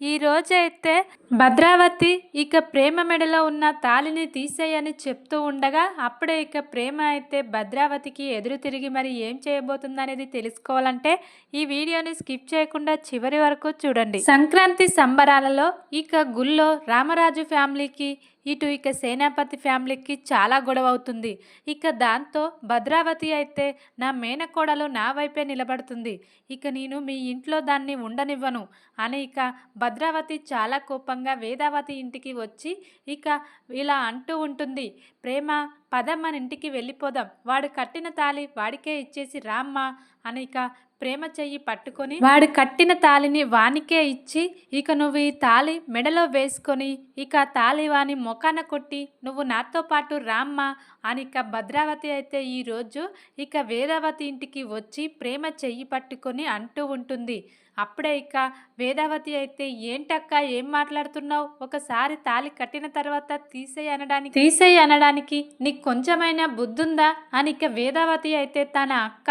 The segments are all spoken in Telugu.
ఈ రోజు అయితే భద్రావతి ఇక ప్రేమ మెడలో ఉన్న తాళిని తీసేయని చెప్తూ ఉండగా అప్పుడే ఇక ప్రేమ అయితే భద్రావతికి ఎదురు తిరిగి మరి ఏం చేయబోతుందనేది తెలుసుకోవాలంటే ఈ వీడియోని స్కిప్ చేయకుండా చివరి వరకు చూడండి. సంక్రాంతి సంబరాలలో ఇక గుళ్ళో రామరాజు ఫ్యామిలీకి ఇటు ఇక సేనాపతి ఫ్యామిలీకి చాలా గొడవ అవుతుంది. ఇక దాంతో భద్రావతి అయితే నా మేనకోడలు నా వైపే నిలబడుతుంది. ఇక నేను మీ ఇంట్లో దాన్ని ఉండనివ్వను అని ఇక భద్రావతి చాలా కోపంగా వేదావతి ఇంటికి వచ్చి ఇక ఇలా అంటూ ఉంటుంది ప్రేమ పద మన ఇంటికి వెళ్ళిపోదాం. వాడు కట్టిన తాళి వాడికే ఇచ్చేసి రామ్మా అని ఇక ప్రేమ చెయ్యి పట్టుకొని వాడు కట్టిన తాళిని వానికే ఇచ్చి ఇక నువ్వు ఈ తాళి మెడలో వేసుకొని ఇక తాళి వాని మొకాన కొట్టి నువ్వు నాతో పాటు రామ్మా అని ఇక భద్రావతి అయితే ఈరోజు ఇక వేదావతి ఇంటికి వచ్చి ప్రేమ చెయ్యి పట్టుకొని అంటూ ఉంటుంది. అప్పుడే ఇక వేదావతి అయితే ఏంటక్క ఏం మాట్లాడుతున్నావు? ఒకసారి తాళి కట్టిన తర్వాత తీసేయి అనడానికి. తీసేయి అనడానికి నీకు కొంచెమైనా బుద్ధుందా? అని ఇక వేదావతి అయితే తన అక్క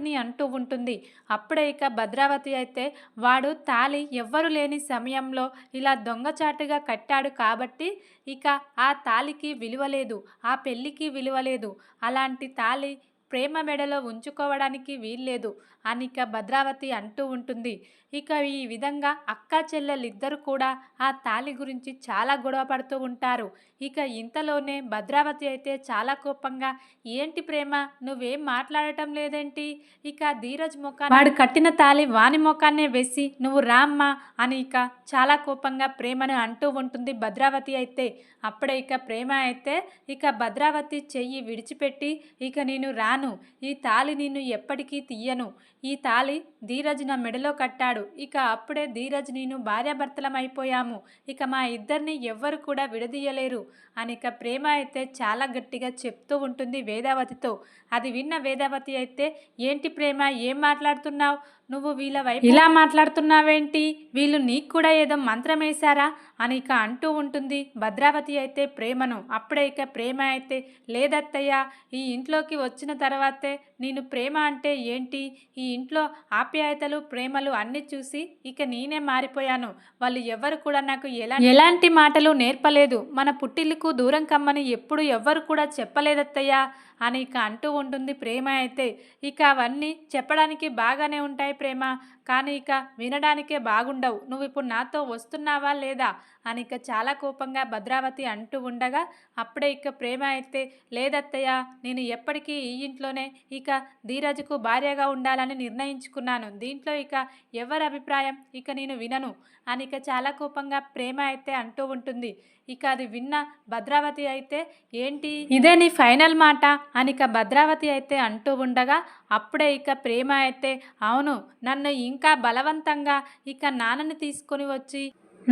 భద్రావతిని అంటూ ఉంటుంది. అప్పుడే ఇక భద్రావతి అయితే వాడు తాళి ఎవ్వరు లేని సమయంలో ఇలా దొంగచాటుగా కట్టాడు కాబట్టి ఇక ఆ తాళికి విలువ లేదు ఆ పెళ్ళికి విలువ లేదు. అలాంటి తాళి ప్రేమ మెడలో ఉంచుకోవడానికి వీల్లేదు. అని ఇక భద్రావతి అంటూ ఉంటుంది. ఇక ఈ విధంగా అక్క చెల్లెలిద్దరు కూడా ఆ తాళి గురించి చాలా గొడవ పడుతూ ఉంటారు. ఇక ఇంతలోనే భద్రావతి అయితే చాలా కోపంగా ఏంటి ప్రేమ? నువ్వేం మాట్లాడటం లేదేంటి? ఇక ధీరజ్ ముఖాన్ని వాడు కట్టిన తాళి వాని ముఖాన్నే వేసి నువ్వు రామ్మా అని ఇక చాలా కోపంగా ప్రేమను అంటూ ఉంటుంది భద్రావతి అయితే. అప్పుడే ఇక ప్రేమ అయితే ఇక భద్రావతి చెయ్యి విడిచిపెట్టి ఇక నేను రాను. ఈ తాళి నిన్ను ఎప్పటికీ తీయను. ఈ తాళి ధీరజ్ నా మెడలో కట్టాడు. ఇక అప్పుడే ధీరజ్ నేను భార్యాభర్తలం అయిపోయాము ఇక మా ఇద్దరిని ఎవ్వరు కూడా విడదీయలేరు. అని ఇక ప్రేమ అయితే చాలా గట్టిగా చెప్తూ ఉంటుంది వేదావతితో. అది విన్న వేదావతి అయితే ఏంటి ప్రేమ? ఏం మాట్లాడుతున్నావు? నువ్వు వీళ్ళ వైపు ఇలా మాట్లాడుతున్నావేంటి? వీళ్ళు నీకు కూడా ఏదో మంత్రం వేశారా అని ఇక అంటూ ఉంటుంది. భద్రావతి అయితే ప్రేమను. అప్పుడే ఇక ప్రేమ అయితే లేదత్తయ్య ఈ ఇంట్లోకి వచ్చిన తర్వాతే నేను ప్రేమ అంటే ఏంటి? ఈ ఇంట్లో ఆప్యాయతలు ప్రేమలు అన్నీ చూసి ఇక నేనే మారిపోయాను. వాళ్ళు ఎవరు కూడా నాకు ఎలా ఎలాంటి మాటలు నేర్పలేదు. మన పుట్టిల్లుకు దూరం కమ్మని ఎప్పుడు ఎవ్వరు కూడా చెప్పలేదత్తయ్య. అని ఇక అంటూ ఉంటుంది ప్రేమ అయితే. ఇక అవన్నీ చెప్పడానికి బాగానే ఉంటాయి ప్రేమ. కానీ ఇక వినడానికే బాగుండవు. నువ్వు ఇప్పుడు నాతో వస్తున్నావా లేదా? అని ఇక చాలా కోపంగా భద్రావతి అంటూ ఉండగా అప్పుడే ఇక ప్రేమ అయితే లేదత్తయ్య నేను ఎప్పటికీ ఈ ఇంట్లోనే ఇక ధీరజ్కు భార్యగా ఉండాలని నిర్ణయించుకున్నాను. దీంట్లో ఇక ఎవరి అభిప్రాయం? ఇక నేను వినను అని ఇక చాలా కోపంగా ప్రేమ అయితే అంటూ ఉంటుంది. ఇక అది విన్న భద్రావతి అయితే ఏంటి? ఇదే నీ ఫైనల్ మాట. అని ఇక భద్రావతి అయితే అంటూ ఉండగా అప్పుడే ఇక ప్రేమ అయితే అవును నన్ను ఇంకా బలవంతంగా ఇక నాన్నని తీసుకొని వచ్చి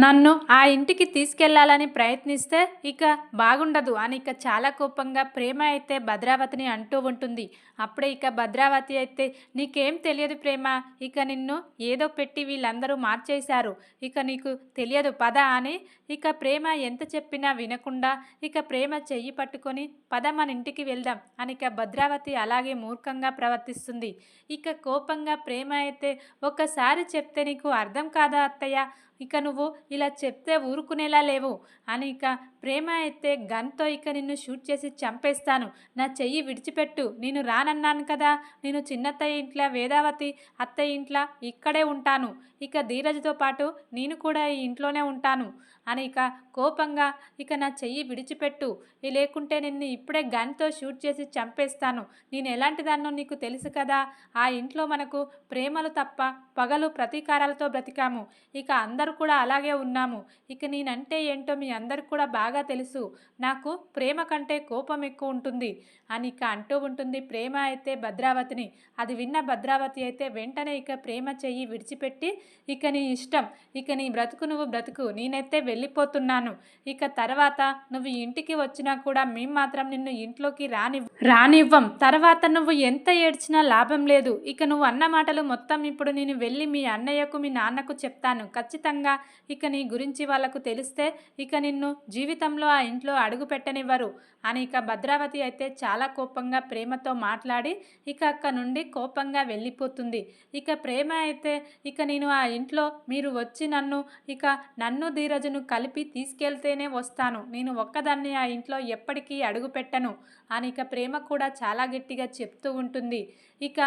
నన్ను ఆ ఇంటికి తీసుకెళ్ళాలని ప్రయత్నిస్తే ఇక బాగుండదు అని ఇక చాలా కోపంగా ప్రేమ అయితే భద్రావతిని అంటూ ఉంటుంది. అప్పుడే ఇక భద్రావతి అయితే నీకేం తెలియదు ప్రేమ ఇక నిన్ను ఏదో పెట్టి వీళ్ళందరూ మార్చేశారు. ఇక నీకు తెలియదు పద అని ఇక ప్రేమ ఎంత చెప్పినా వినకుండా ఇక ప్రేమ చెయ్యి పట్టుకొని పద మన ఇంటికి వెళ్దాం అని ఇక భద్రావతి అలాగే మూర్ఖంగా ప్రవర్తిస్తుంది. ఇక కోపంగా ప్రేమ అయితే ఒక్కసారి చెప్తే నీకు అర్థం కాదా అత్తయ్య? ఇక నువ్వు ఇలా చెప్తే ఊరుకునేలా లేవు. అని ఇక ప్రేమ అయితే గన్తో ఇక నిన్ను షూట్ చేసి చంపేస్తాను. నా చెయ్యి విడిచిపెట్టు. నేను రానన్నాను కదా. నేను చిన్నత్తయ్య ఇంట్లో వేదావతి అత్తయ్య ఇంట్లో ఇక్కడే ఉంటాను. ఇక ధీరజ్తో పాటు నేను కూడా ఈ ఇంట్లోనే ఉంటాను. అని ఇక కోపంగా ఇక నా చెయ్యి విడిచిపెట్టు. లేకుంటే నిన్ను ఇప్పుడే గన్తో షూట్ చేసి చంపేస్తాను. నేను ఎలాంటి దాన్నో నీకు తెలుసు కదా. ఆ ఇంట్లో మనకు ప్రేమలు తప్ప పగలు ప్రతీకారాలతో బ్రతికాము. ఇక అందరూ కూడా అలాగే ఉన్నాము. ఇక నేనంటే ఏంటో మీ అందరికి కూడా బాగా తెలుసు. నాకు ప్రేమ కంటే కోపం ఎక్కువ ఉంటుంది అని ఇక అంటూ ఉంటుంది ప్రేమ అయితే భద్రావతిని. అది విన్న భద్రావతి అయితే వెంటనే ఇక ప్రేమ చెయ్యి విడిచిపెట్టి ఇక నీ ఇష్టం. ఇక నీ బ్రతుకు నువ్వు బ్రతుకు. నేనైతే వెళ్ళిపోతున్నాను. ఇక తర్వాత నువ్వు ఇంటికి వచ్చినా కూడా మేము మాత్రం నిన్ను ఇంట్లోకి రాని రానివ్వం. తర్వాత నువ్వు ఎంత ఏడ్చినా లాభం లేదు. ఇక నువ్వు అన్న మాటలు మొత్తం ఇప్పుడు నేను వెళ్ళి మీ అన్నయ్యకు మీ నాన్నకు చెప్తాను. ఖచ్చితంగా ఇక నీ గురించి వాళ్ళకు తెలిస్తే ఇక నిన్ను జీవితంలో ఆ ఇంట్లో అడుగు పెట్టనివ్వరు. అని ఇక భద్రావతి అయితే చాలా కోపంగా ప్రేమతో మాట్లాడి ఇక అక్క నుండి కోపంగా వెళ్ళిపోతుంది. ఇక ప్రేమ అయితే ఇక నేను ఆ ఇంట్లో మీరు వచ్చి నన్ను ఇక నన్ను ధీరజును కలిపి తీసుకెళ్తేనే వస్తాను. నేను ఒక్కదాన్ని ఆ ఇంట్లో ఎప్పటికీ అడుగుపెట్టను. అని ఇక ప్రేమ కూడా చాలా గట్టిగా చెప్తూ ఉంటుంది. ఇక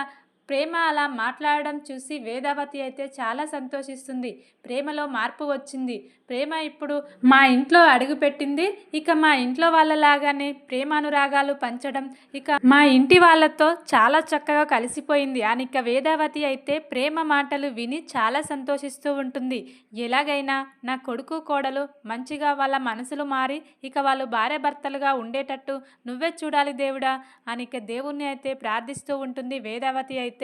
ప్రేమ అలా మాట్లాడడం చూసి వేదావతి అయితే చాలా సంతోషిస్తుంది. ప్రేమలో మార్పు వచ్చింది. ప్రేమ ఇప్పుడు మా ఇంట్లో అడుగుపెట్టింది ఇక మా ఇంట్లో వాళ్ళలాగానే ప్రేమానురాగాలు పంచడం ఇక మా ఇంటి వాళ్ళతో చాలా చక్కగా కలిసిపోయింది. అని ఇక వేదావతి అయితే ప్రేమ మాటలు విని చాలా సంతోషిస్తూ ఉంటుంది. ఎలాగైనా నా కొడుకు కోడలు మంచిగా వాళ్ళ మనసులు మారి ఇక వాళ్ళు భార్య భర్తలుగా ఉండేటట్టు నువ్వే చూడాలి దేవుడా అని ఇక దేవుణ్ణి అయితే ప్రార్థిస్తూ ఉంటుంది వేదావతి అయితే.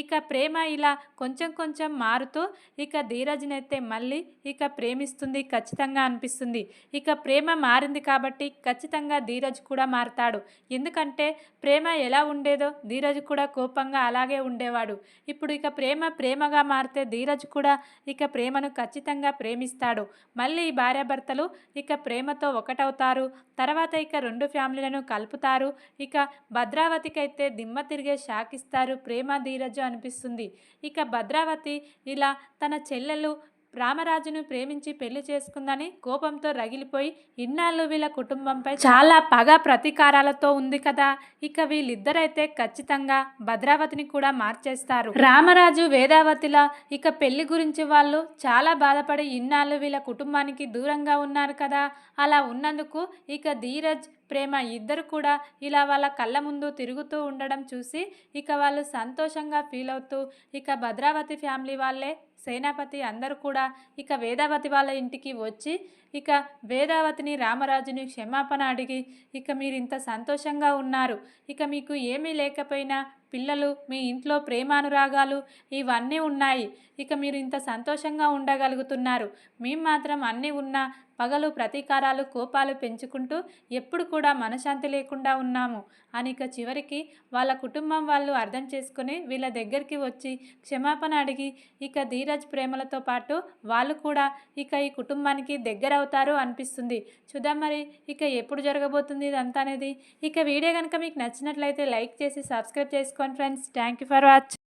ఇక ప్రేమ ఇలా కొంచెం కొంచెం మారుతూ ఇక ధీరజ్నైతే మళ్ళీ ఇక ప్రేమిస్తుంది ఖచ్చితంగా అనిపిస్తుంది. ఇక ప్రేమ మారింది కాబట్టి ఖచ్చితంగా ధీరజ్ కూడా మారుతాడు. ఎందుకంటే ప్రేమ ఎలా ఉండేదో ధీరజ్ కూడా కోపంగా అలాగే ఉండేవాడు. ఇప్పుడు ఇక ప్రేమ ప్రేమగా మారితే ధీరజ్ కూడా ఇక ప్రేమను ఖచ్చితంగా ప్రేమిస్తాడు. మళ్ళీ ఈ భార్యాభర్తలు ఇక ప్రేమతో ఒకటవుతారు. తర్వాత ఇక రెండు ఫ్యామిలీలను కలుపుతారు. ఇక భద్రావతికి అయితే దిమ్మ తిరిగే షాకిస్తారు ప్రేమ ప్రేమ ధీరజు అనిపిస్తుంది. ఇక భద్రావతి ఇలా తన చెల్లెలు రామరాజును ప్రేమించి పెళ్ళి చేసుకుందని కోపంతో రగిలిపోయి ఇన్నాళ్ళు వీళ్ళ కుటుంబంపై చాలా పగ ప్రతీకారాలతో ఉంది కదా. ఇక వీళ్ళిద్దరైతే ఖచ్చితంగా భద్రావతిని కూడా మార్చేస్తారు. రామరాజు వేదావతిల ఇక పెళ్ళి గురించి వాళ్ళు చాలా బాధపడి ఇన్నాళ్ళు వీళ్ళ కుటుంబానికి దూరంగా ఉన్నారు కదా. అలా ఉన్నందుకు ఇక ధీరజ్ ప్రేమ ఇద్దరు కూడా ఇలా వాళ్ళ కళ్ళ ముందు తిరుగుతూ ఉండడం చూసి ఇక వాళ్ళు సంతోషంగా ఫీల్ అవుతూ ఇక భద్రావతి ఫ్యామిలీ వాళ్ళే సేనాపతి అందరూ కూడా ఇక వేదావతి వాళ్ళ ఇంటికి వచ్చి ఇక వేదావతిని రామరాజుని క్షమాపణ అడిగి ఇక మీరు ఇంత సంతోషంగా ఉన్నారు ఇక మీకు ఏమీ లేకపోయినా పిల్లలు మీ ఇంట్లో ప్రేమానురాగాలు ఇవన్నీ ఉన్నాయి ఇక మీరు ఇంత సంతోషంగా ఉండగలుగుతున్నారు మేము మాత్రం అన్నీ ఉన్నా పగలు ప్రతీకారాలు కోపాలు పెంచుకుంటూ ఎప్పుడు కూడా మనశాంతి లేకుండా ఉన్నాము. అని ఇక చివరికి వాళ్ళ కుటుంబం వాళ్ళు అర్థం చేసుకుని వీళ్ళ దగ్గరికి వచ్చి క్షమాపణ అడిగి ఇక ధీరజ్ ప్రేమలతో పాటు వాళ్ళు కూడా ఇక ఈ కుటుంబానికి దగ్గర అవుతారు అనిపిస్తుంది. చూద్దాం మరి ఇక ఎప్పుడు జరగబోతుంది ఇదంతా అనేది. ఇక వీడియో కనుక మీకు నచ్చినట్లయితే లైక్ చేసి సబ్స్క్రైబ్ చేసుకోండి friends. Thank you for watch